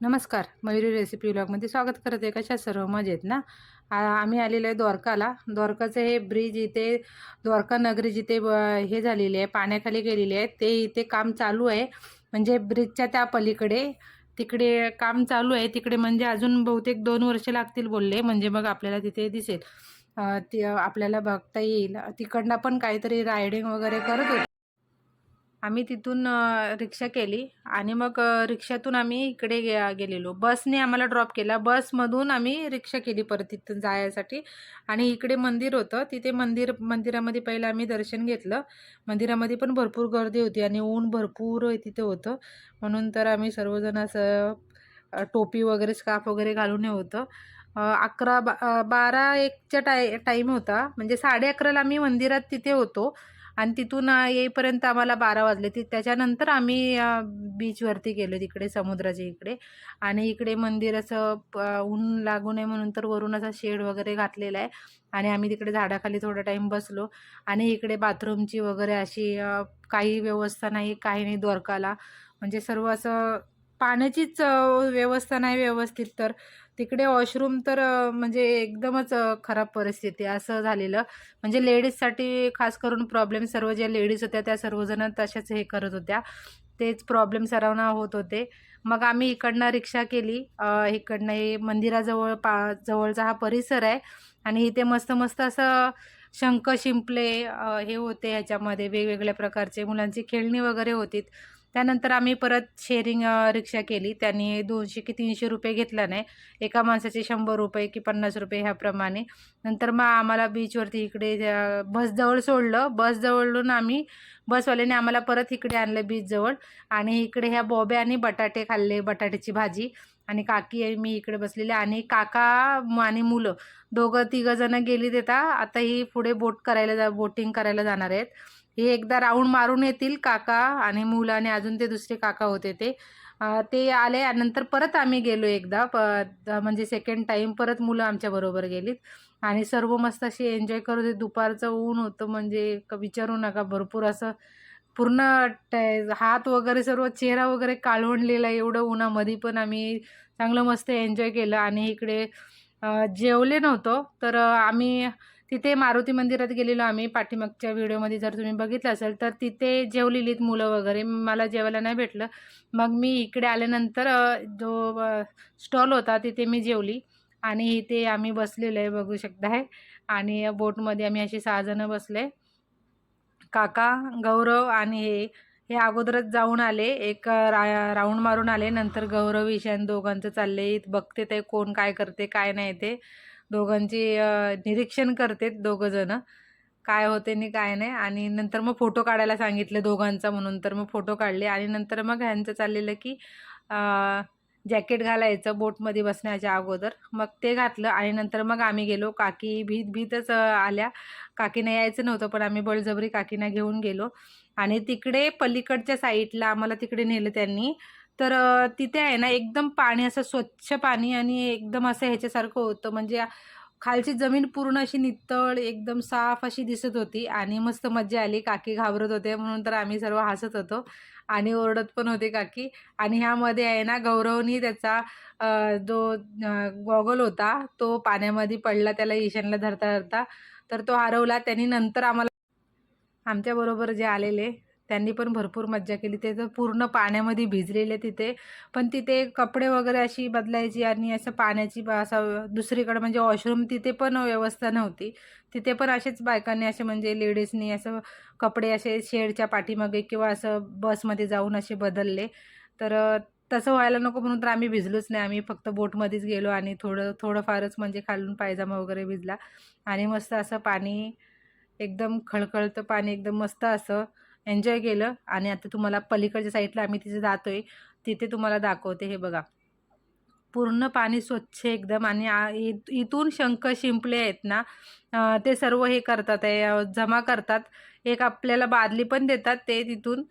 नमस्कार मयुरी रेसिपी ब्लॉगमध्ये स्वागत करत. आहे कशा सर्व मजेत ना? आम्ही आलेलो आहे द्वारकाला. द्वारकाचं हे ब्रिज इथे द्वारका नगरी जिथे ब- हे झालेली आहे पाण्याखाली गेलेली आहे ते इथे काम चालू आहे. म्हणजे ब्रिजच्या त्या पलीकडे तिकडे काम चालू आहे. तिकडे म्हणजे अजून बहुतेक दोन वर्ष लागतील बोलले. म्हणजे मग आपल्याला तिथे दिसेल. ती आपल्याला बघता येईल. तिकडनं पण काहीतरी रायडिंग वगैरे करत होते. आम्ही तिथून रिक्षा केली आणि मग रिक्षातून आम्ही इकडे गे गेलेलो. बसने आम्हाला ड्रॉप केला. बसमधून आम्ही रिक्षा केली परत तिथून जायसाठी. आणि इकडे मंदिर होतं. तिथे मंदिर मंदिरामध्ये पहिलं आम्ही दर्शन घेतलं. मंदिरामध्ये पण भरपूर गर्दी होती आणि ऊन भरपूर तिथे होतं. म्हणून तर आम्ही सर्वजण असं टोपी वगैरे स्कार्फ वगैरे घालून हे होतं. अकरा बा बारा एकच्या टाय टाईम होता. म्हणजे साडे अकराला आम्ही मंदिरात तिथे होतो. आणि तिथून येईपर्यंत आम्हाला बारा वाजले. ती त्याच्यानंतर आम्ही बीचवरती गेलो तिकडे समुद्राच्या इकडे. आणि इकडे मंदिर असं प ऊन लागू नये म्हणून तर वरून असा शेड वगैरे घातलेला आहे. आणि आम्ही तिकडे झाडाखाली थोडा टाईम बसलो. आणि इकडे बाथरूमची वगैरे अशी काही व्यवस्था नाही काही नाही द्वारकाला. म्हणजे सर्व असं पाण्याचीच व्यवस्था नाही व्यवस्थित तर. तिकडे वॉशरूम तर म्हणजे एकदमच खराब परिस्थिती असं झालेलं. म्हणजे लेडीजसाठी खास करून प्रॉब्लेम सर्व ज्या लेडीज होत्या त्या सर्वजण तशाच हे करत होत्या. तेच प्रॉब्लेम सर्वांना होत होते. मग आम्ही इकडनं रिक्षा केली. इकडनं हे मंदिराजवळ पा जवळचा हा परिसर आहे. आणि इथे मस्त मस्त असं शंख शिंपले हे होते ह्याच्यामध्ये. वेगवेगळ्या प्रकारचे मुलांची खेळणी वगैरे होती त्यानंतर आम्ही परत शेअरिंग रिक्षा केली. त्यांनी दोनशे की तीनशे रुपये घेतला नाही. एका माणसाचे शंभर रुपये की पन्नास रुपये ह्याप्रमाणे. नंतर मग आम्हाला बीचवरती इकडे बसजवळ सोडलं. बसजवळून आम्ही बसवाल्याने आम्हाला परत इकडे आणलं बीचजवळ आणि इकडे ह्या बॉबे आणि बटाटे खाल्ले बटाट्याची भाजी. आणि काकी आहे मी इकडे बसलेले आणि काका आणि मुलं दोघं तिघं जण गेली देता आता ही पुढे बोट करायला जा बोटिंग करायला जाणार आहेत. हे एकदा राऊंड मारून येतील काका आणि मुलं आणि अजून ते दुसरे काका होते ते. ते आले नंतर परत आम्ही गेलो एकदा. प म्हणजे सेकंड टाईम परत मुलं आमच्याबरोबर गेलीत. आणि सर्व मस्त अशी एन्जॉय करत होते दुपारचं ऊन होतं म्हणजे क विचारू नका. भरपूर असं पूर्ण टे हात वगैरे सर्व चेहरा वगैरे काळवंडलेला एवढं उन्हामध्ये पण आम्ही चांगलं मस्त एन्जॉय केलं. आणि इकडे जेवले नव्हतो. तर आम्ही तिथे मारुती मंदिरात गेलेलो आम्ही. पाठीमागच्या व्हिडिओमध्ये जर तुम्ही बघितलं असेल तर तिथे जेवलेलीत मुलं वगैरे. मला जेवायला नाही भेटलं. मग मी इकडे आल्यानंतर जो स्टॉल होता तिथे मी जेवली. आणि इथे आम्ही बसलेलो आहे बघू शकताय. आणि बोटमध्ये आम्ही असे सहाजणं बसले. काका गौरव आणि हे हे अगोदरच जाऊन आले. एक रा राऊंड मारून आले. नंतर गौरव ईशान दोघांचं चालले बघते ते कोण काय करते काय नाही ते. दोघांची निरीक्षण करते दोघंजणं काय होते आणि काय नाही. आणि नंतर मग फोटो काढायला सांगितले दोघांचा म्हणून. तर मग फोटो काढले. आणि नंतर मग ह्यांचं चाललेलं की जॅकेट घालायचं बोटमध्ये बसण्याच्या अगोदर. मग ते घातलं. आणि नंतर मग आम्ही गेलो. काकी भीत भीतच आल्या. काकीना यायचं नव्हतं पण आम्ही बळजबरी काकीना घेऊन गेलो. आणि तिकडे पलीकडच्या साईडला आम्हाला तिकडे नेलं त्यांनी. तर तिथे आहे ना एकदम पाणी असं स्वच्छ पाणी आणि एकदम असं ह्याच्यासारखं होतं. म्हणजे खालची जमीन पूर्ण अशी नितळ एकदम साफ अशी दिसत होती आणि मस्त मज्जा आली. काकी घाबरत होते म्हणून तर आम्ही सर्व हसत होतो आणि ओरडत पण होते काकी. आणि ह्यामध्ये आहे ना गौरवनी त्याचा जो गॉगल होता तो पाण्यामध्ये पडला त्याला ईशानला धरता धरता तर तो हरवला. त्यांनी नंतर आम्हाला आमच्याबरोबर जे आलेले त्यांनी पण भरपूर मज्जा केली. ते तर पूर्ण पाण्यामध्ये भिजलेले तिथे. पण तिथे कपडे वगैरे अशी बदलायची आणि असं पाण्याची असं दुसरीकडे म्हणजे वॉशरूम तिथे पण व्यवस्था नव्हती. तिथे पण असेच बायकांनी असे म्हणजे लेडीजनी असं कपडे असे शेडच्या पाठीमागे किंवा असं बसमध्ये जाऊन असे बदलले. तर तसं व्हायला नको म्हणून तर आम्ही भिजलोच नाही. आम्ही फक्त बोटमध्येच गेलो आणि थोडं थोडंफारच म्हणजे खालून पायजामा वगैरे भिजला. आणि मस्त असं पाणी एकदम खळखळतं पाणी एकदम मस्त असं एन्जॉय केलं. आणि आता तुम्हाला पलीकडच्या साईडला आम्ही तिथे जातो आहे तिथे तुम्हाला दाखवते हे बघा. पूर्ण पाणी स्वच्छ एकदम. आणि इ- इथून शंख शिंपले आहेत ना ते सर्व हे करतात आहे जमा करतात. एक आपल्याला बादली पण देतात ते तिथून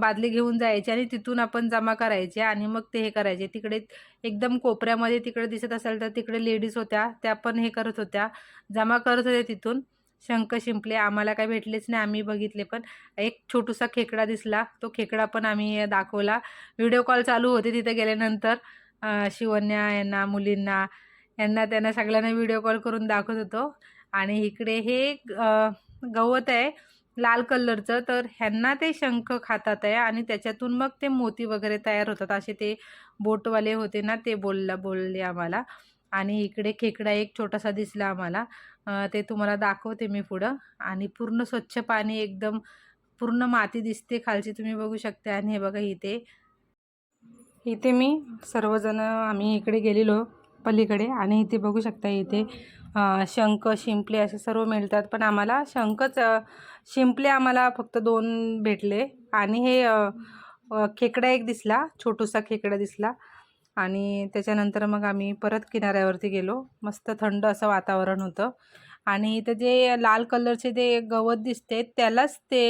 बादली घेऊन जायची आणि तिथून आपण जमा करायचे आणि मग ते हे करायचे. तिकडे एकदम कोपऱ्यामध्ये तिकडे दिसत असेल तर तिकडे लेडीज होत्या त्या पण हे करत होत्या. जमा करत होत्या तिथून. शंख शिंपले आम्हाला काही भेटलेच नाही आम्ही बघितले पण. एक छोटूसा खेकडा दिसला तो खेकडा पण आम्ही दाखवला. व्हिडिओ कॉल चालू होते तिथे गेल्यानंतर शिवन्या शिवण्या यांना मुलींना यांना त्यांना सगळ्यांना व्हिडिओ कॉल करून दाखवत होतो. आणि इकडे हे गवत आहे. लाल कलरचं तर ह्यांना ते शंख खातात आहे आणि त्याच्यातून मग ते मोती वगैरे तयार होतात. असे ते बोटवाले होते ना ते बोलला बोलले आम्हाला. आणि इकडे खेकडा एक छोटासा दिसला आम्हाला. ते तुम्हाला दाखवते मी पुढं. आणि पूर्ण स्वच्छ पाणी एकदम पूर्ण माती दिसते खालची तुम्ही बघू शकता. आणि हे बघा इथे. इथे मी सर्वजण आम्ही इकडे गेलेलो पलीकडे. आणि इथे बघू शकता इथे शंख शिंपले असे सर्व मिळतात. पण आम्हाला शंखच शिंपले आम्हाला फक्त दोन भेटले. आणि हे खेकडा एक दिसला छोटूसा खेकडा दिसला. आणि त्याच्यानंतर मग आम्ही परत किनाऱ्यावरती गेलो. मस्त थंड असं वातावरण होतं. आणि इथं जे लाल कलरचे ते गवत दिसते त्यालाच ते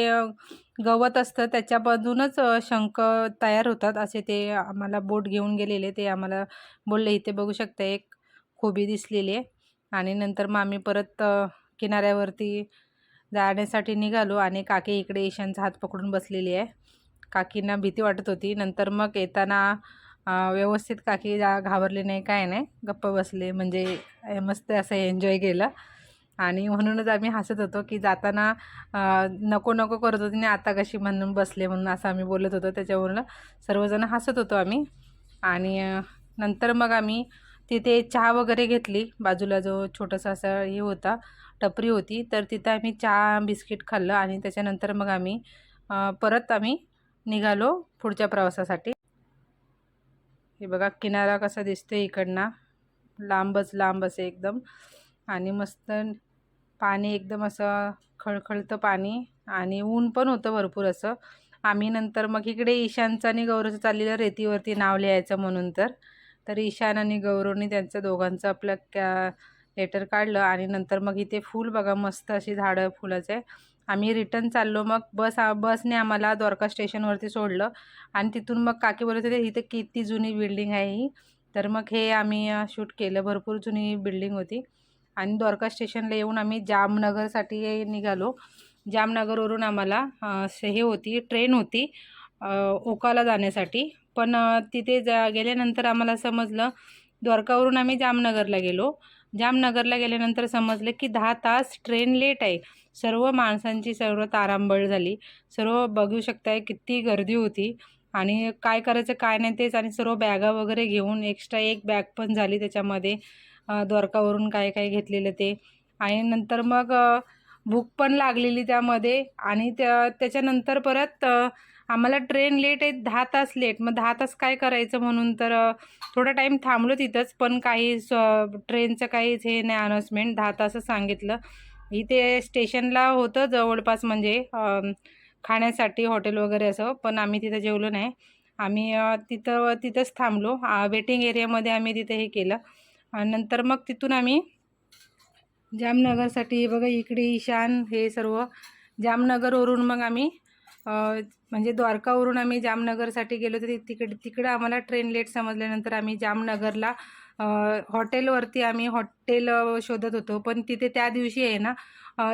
गवत असतं. त्याच्यामधूनच बाजूनच शंख तयार होतात. असे ते आम्हाला बोट घेऊन गेलेले. ते आम्हाला बोलले इथे बघू शकता एक खोबी दिसलेली आहे. आणि नंतर मग आम्ही परत किनाऱ्यावरती जाण्यासाठी निघालो आणि काकी इकडे ईशानचा हात पकडून बसलेली आहे. काकींना भीती वाटत होती. नंतर मग येताना व्यवस्थित काकी जा घाबरली नाही काय नाही. गप्प बसले. म्हणजे मस्त असं एन्जॉय केलं. आणि म्हणूनच आम्ही हसत होतो की जाताना नको नको करत होती आणि आता कशी म्हणून बसले म्हणून असं आम्ही बोलत होतो. त्याच्यावरून सर्वजण हसत होतो आम्ही. आणि नंतर मग आम्ही तिथे चहा वगैरे घेतली. बाजूला जो छोटासा असा हे होता टपरी होती. तर तिथं आम्ही चहा बिस्किट खाल्लं आणि त्याच्यानंतर मग आम्ही परत आम्ही निघालो पुढच्या प्रवासासाठी. हे बघा किनारा कसा दिसतो इकडनं. लांबच लांब असे एकदम. आणि मस्त पाणी एकदम असं खळखळतं पाणी आणि ऊन पण होतं भरपूर असं. आम्ही नंतर मग इकडे ईशानचं आणि गौरवचं चाललेलं रेतीवरती नाव लिहायचं म्हणून तर. तर ईशान आणि गौरवनी त्यांचं दोघांचं आपलं कॅ लेटर काढलं आणि नंतर मग इथे फूल बघा मस्त अशी झाडं फुलाचे. आम्ही रिटर्न चाललो मग बस बसने आम्हाला द्वारका स्टेशनवरती सोडलं. आणि तिथून मग काकी बोलत होते इथे किती जुनी बिल्डिंग आहे ही. तर मग हे आम्ही शूट केलं. भरपूर जुनी बिल्डिंग होती. आणि द्वारका स्टेशनला येऊन आम्ही जामनगरसाठी निघालो. जामनगरवरून आम्हाला हे होती ट्रेन होती ओकाला जाण्यासाठी. पण तिथे जा गेल्यानंतर आम्हाला समजलं द्वारकावरून आम्ही जामनगरला गेलो. जामनगरला गेल्यानंतर समजलं की दहा तास ट्रेन लेट आहे. सर्व माणसांची सर्व तारांबळ झाली. सर्व बघू शकताय किती गर्दी होती. आणि काय करायचं काय नाही तेच. आणि सर्व बॅगा वगैरे घेऊन एक्स्ट्रा एक बॅग पण झाली त्याच्यामध्ये. द्वारकावरून काय काय घेतलेलं ते. आणि नंतर मग भूक पण लागलेली त्यामध्ये. आणि त्या त्याच्यानंतर परत आम्हाला ट्रेन लेट आहे दहा तास लेट मग दहा तास काय करायचं म्हणून तर थोडा टाईम थांबलो तिथंच पण काही स ट्रेनचं काहीच हे नाही अनाऊन्समेंट दहा तासच सांगितलं. इथे स्टेशनला होतं जवळपास म्हणजे खाण्यासाठी हॉटेल वगैरे असं पण आम्ही तिथं जेवलो नाही. आम्ही तिथं तिथंच थांबलो. वेटिंग एरियामध्ये आम्ही तिथे हे केलं. आणि नंतर मग तिथून आम्ही जामनगरसाठी बघा इकडे ईशान हे सर्व जामनगरवरून मग आम्ही म्हणजे द्वारकावरून आम्ही जामनगरसाठी गेलो तर तिकडे तिकडं आम्हाला ट्रेन लेट समजल्यानंतर आम्ही जामनगरला हॉटेलवरती आम्ही हॉटेल शोधत होतो. पण तिथे त्या दिवशी आहे ना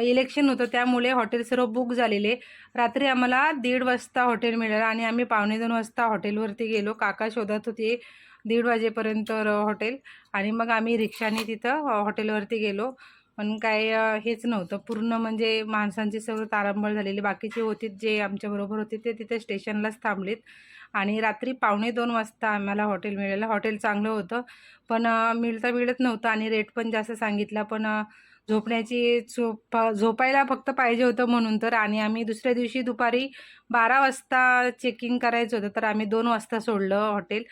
इलेक्शन होतं. त्यामुळे हॉटेल सर्व बुक झालेले. रात्री आम्हाला दीड वाजता हॉटेल मिळालं आणि आम्ही पावणे दोन वाजता हॉटेलवरती गेलो. काका शोधत होते दीड वाजेपर्यंत हॉटेल आणि मग आम्ही रिक्षाने तिथं हॉटेलवरती गेलो. पण काय हेच नव्हतं. पूर्ण म्हणजे माणसांची सगळं तारांबळ झालेली. बाकीचे होते जे आमच्याबरोबर होते ते तिथे स्टेशनलाच थांबलेत. आणि रात्री पावणे दोन वाजता आम्हाला हॉटेल मिळालं. हॉटेल चांगलं होतं पण मिळता मिळत नव्हतं आणि रेट पण जास्त सांगितला. पण झोपण्याची झोप झोपायला फक्त पाहिजे होतं म्हणून तर. आणि आम्ही दुसऱ्या दिवशी दुपारी बारा वाजता चेकिंग करायचं होतं तर आम्ही दोन वाजता सोडलं हॉटेल.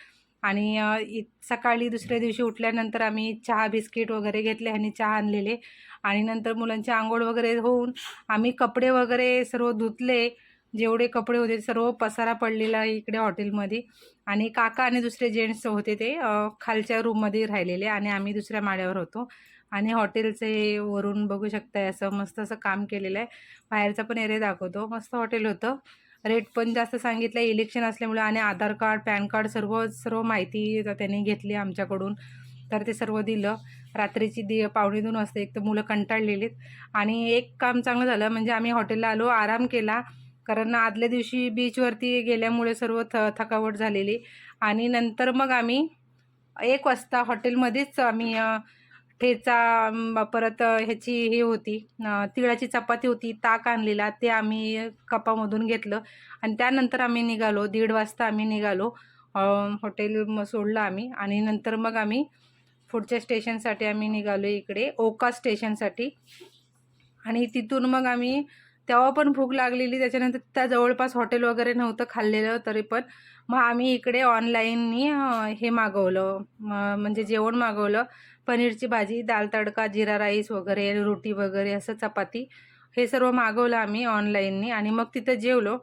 आणि इ सकाळी दुसऱ्या दिवशी उठल्यानंतर आम्ही चहा बिस्किट वगैरे घेतले आणि चहा आणलेले. आणि नंतर मुलांची आंघोळ वगैरे होऊन आम्ही कपडे वगैरे सर्व धुतले. जेवढे कपडे होते सर्व पसारा पडलेला इकडे हॉटेलमध्ये. आणि काका आणि दुसरे जेंट्स होते ते खालच्या रूममध्ये राहिलेले आणि आम्ही दुसऱ्या माळ्यावर होतो. आणि हॉटेलचे वरून बघू शकताय असं मस्त असं काम केलेलं आहे. बाहेरचा पण एरिया दाखवतो. मस्त हॉटेल होतं. रेट पण जास्त सांगितलं इलेक्शन असल्यामुळे आणि आधार कार्ड पॅन कार्ड सर्व सर्व माहिती त्यांनी घेतली आमच्याकडून. तर ते सर्व दिलं. रात्रीची दि पावणे दोन वाजता एक तर मुलं कंटाळलेलीत. आणि एक काम चांगलं झालं म्हणजे आम्ही हॉटेलला आलो आराम केला. कारण आदल्या दिवशी बीचवरती गेल्यामुळे सर्व थ थकावट झालेली. आणि नंतर मग आम्ही एक वाजता हॉटेलमध्येच आम्ही ठेचा परत ह्याची हे होती तिळाची चपाती होती ताक आणलेला ते आम्ही कपामधून घेतलं. आणि त्यानंतर आम्ही निघालो दीड वाजता आम्ही निघालो हॉटेल मग सोडलं आम्ही. आणि नंतर मग आम्ही पुढच्या स्टेशनसाठी आम्ही निघालो इकडे ओका स्टेशनसाठी आणि तिथून मग आम्ही तेव्हा पण भूक लागलेली त्याच्यानंतर त्या जवळपास हॉटेल वगैरे नव्हतं खाल्लेलं तरी पण. मग आम्ही इकडे ऑनलाईननी हे मागवलं म्हणजे जेवण मागवलं पनीरची भाजी दाल तडका जिरा राईस वगैरे रोटी वगैरे असं चपाती हे सर्व मागवलं आम्ही ऑनलाईननी आणि मग तिथं जेवलो.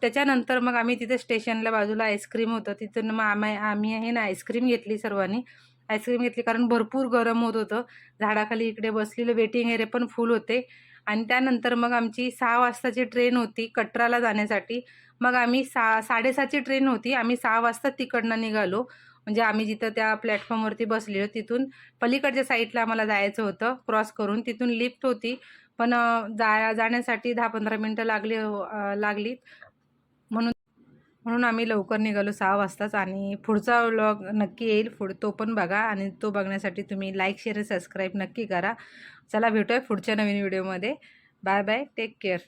त्याच्यानंतर मग आम्ही तिथं स्टेशनला बाजूला आईस्क्रीम होतं तिथून मग आम्ही आम्ही आहे ना आईस्क्रीम घेतली सर्वांनी. आईस्क्रीम घेतली कारण भरपूर गरम होत होतं. झाडाखाली इकडे बसलेलं वेटिंग एरे पण फुल होते. आणि त्यानंतर मग आमची सहा वाजताची ट्रेन होती कटराला जाण्यासाठी. मग आम्ही सा साडेसहाची ट्रेन होती. आम्ही सहा वाजता तिकडनं निघालो. म्हणजे आम्ही जिथं त्या प्लॅटफॉर्मवरती बसलेलो तिथून. पलीकडच्या साईडला आम्हाला जायचं होतं क्रॉस करून. तिथून लिफ्ट होती. पण जा जाण्यासाठी दहा पंधरा मिनटं लागली लागली. लागलीत म्हणून म्हणून आम्ही लवकर निघालो सहा वाजताच. आणि पुढचा व्लॉग नक्की येईल. पुढ तो पण बघा. आणि तो बघण्यासाठी तुम्ही लाईक शेअर सबस्क्राईब नक्की करा. चला भेटूया पुढच्या नवीन व्हिडिओमध्ये. बाय बाय टेक केअर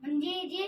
म्हणजे जे